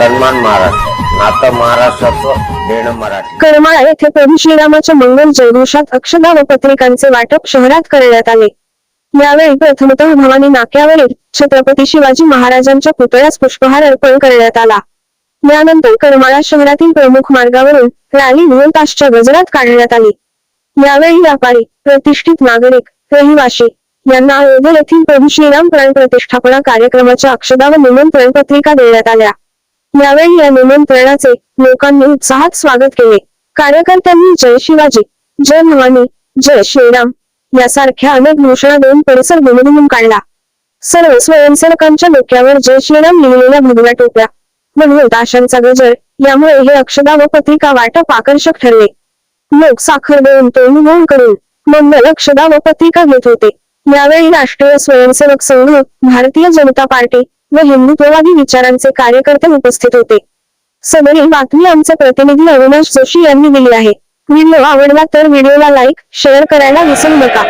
सन्मान महाराष्ट्र नातं महाराष्ट्राचं देणं मराठी. करमाळा येथे प्रभू श्रीरामाच्या मंगल जयघोषात अक्षदा व पत्रिकांचे वाटप शहरात करण्यात आले. यावेळी प्रथमतः भवानी नाक्यावरील छत्रपती शिवाजी महाराजांच्या पुतळ्यास पुष्पहार अर्पण करण्यात आला. यानंतर करमाळा शहरातील प्रमुख मार्गावरून रॅली ढोल गजरात काढण्यात आली. यावेळी व्यापारी प्रतिष्ठित नागरिक रहिवाशी यांना अयोध्या येथील प्रभू श्रीराम प्राण प्रतिष्ठापना कार्यक्रमाच्या अक्षदा व निमंत्रण पत्रिका देण्यात आल्या. यावेळी या निमंत्रणाचे लोकांनी उत्साहात स्वागत केले. कार्यकर्त्यांनी जय शिवाजी जय भवानी जय श्रीराम यासारख्या अनेक घोषणा देऊन परिसर दुमदुमून काढला. सर्व स्वयंसेवकांच्या डोक्यावर जय श्रीराम लिहिलेल्या भगव्या टोप्या. म्हणून ताशांचा गजर यामुळे हे अक्षदा व पत्रिका वाटप आकर्षक ठरले. लोक साखर देऊन तोंड करून मंगल अक्षदा व पत्रिका घेत होते. यावेळी राष्ट्रीय स्वयंसेवक संघ भारतीय जनता पार्टी व हिंदुत्ववादी विचारांचे कार्यकर्ते उपस्थित होते. सदरील बातमी आमचे प्रतिनिधी अविनाश जोशी यांनी दिली आहे. व्हिडिओ आवडला तर व्हिडिओला लाईक शेअर करायला विसरू नका.